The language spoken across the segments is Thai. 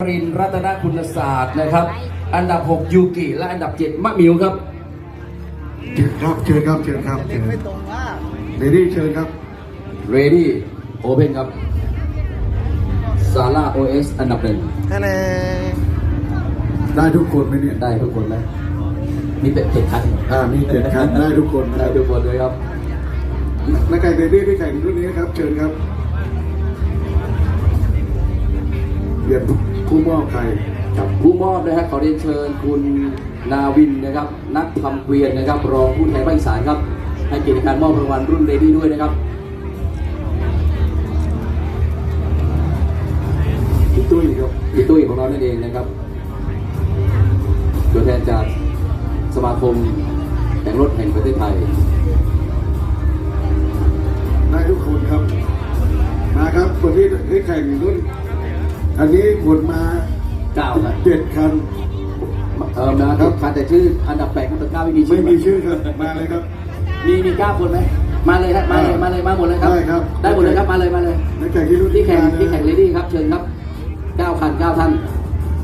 รินทร์รัตนคุณศาสตร์นะครับ อันดับ 6 ยูกิ และอันดับ 7 มะหมิวครับเชิญครับเชิญครับเชิญครับเชิญเลดี้เชิญครับ Ready Open ครับซาร่า OS อันดับหนึ่งคะแนนได้ทุกคนไหมเนี่ยได้ทุกคนไหมมีเป็ดเจ็ดคันอ่ามีเจ็ดคันได้ทุกคนนะได้ทุกคนเลยครับนักแข่งเลดี้ที่แข่งรุ่นนี้ครับ เชิญครับเปลี่ยน คู่มอบใครครับผู้มอบนะครับขอเรียนเชิญคุณนาวินนะครับ นักทำเกวียนนะครับ รองผู้แทนภาคอีสานครับ ให้เกียรติการมอบรางวัลรุ่นเรดี้ด้วยนะครับพี่ตุ้ยครับพี่ตุ้ยของเรานั่นเองนะครับตัวแทนจากสมาคมแข่งรถแห่งประเทศไทยได้ทุกคนครับมาครับคนที่ที่แข่งรุ่น อันนี้ผลมาเก้าครับเจ็ดคัน เออมาครับคันแต่ชื่ออันดับแปดกับตัวเก้าไม่มีชื่ไม่อมีชื่อครับ มาเลยครับ มีมีเก้าคนไหมมาเลยครับ มาเลยมาเลยมาหมดเลยครับ ได้ครับ ได้หมดเลยครับ มาเลยมาเลยนักแข่งที่รุ่นที่แข่งมานะที่แข่งเลดี้ครับ เชิญครับเก้าคันเก้าท่าน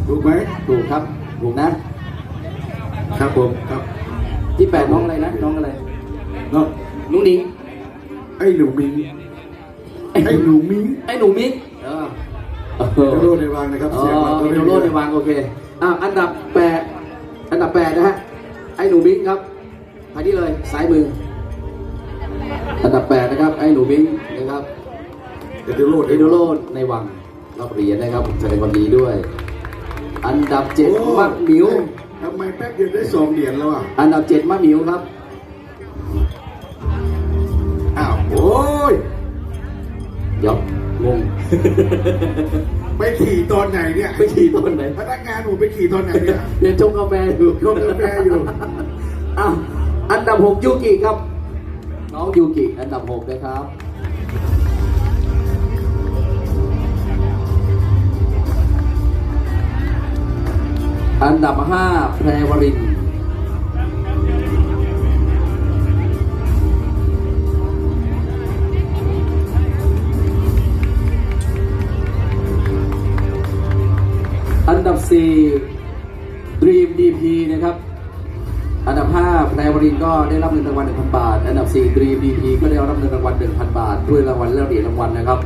ถูกไหมถูกครับ ถูกนะ ครับผมครับ ที่แปดน้องอะไรนะ น้องอะไรเนาะนุ้งนิ้งไอ้หนูมิงไอ้หนูมิงไอ้หนูมิก เออเออเดโรในวางนะครับอ๋อเสียงมาตัวอินโดโรในวางโอเคอะอันดับแปดอันดับแปดนะฮะไอ้หนูมิกครับไปที่เลยซ้ายมือ อันดับแปดนะครับไอ้หนูมิกนะครับเดโรเอโดโรในวังรับเหรียญนะครับแสดงความดีด้วย อันดับเจ็ดมักหมิวทำไมแป๊บเดียวได้สองเหรียญแล้วอะอันดับเจ็ดมักหมิวครับอ้าวโอ้ยเดี๋ยว งง ไปขี่ตอนไหนเนี่ยไปขี่ต้นไหนพนักงานผมไปขี่ตอนไหนเนี่ยเรียนชงกาแฟอยู่ชงกาแฟอยู่อ้าวอันดับหกยูกิครับ น้องยูกิอันดับหกนะครับอันดับห้าแพรวริน ทร์อันดับสี่ดรีมดีพีนะครับ อันดับ 5แพรวรินก็ได้รับเงินรางวัล 1,000 บาท อันดับ 4 Dream DP ก็ได้รับเงินรางวัล 1,000 บาท ด้วยรางวัลและเหรียญรางวัลนะครับ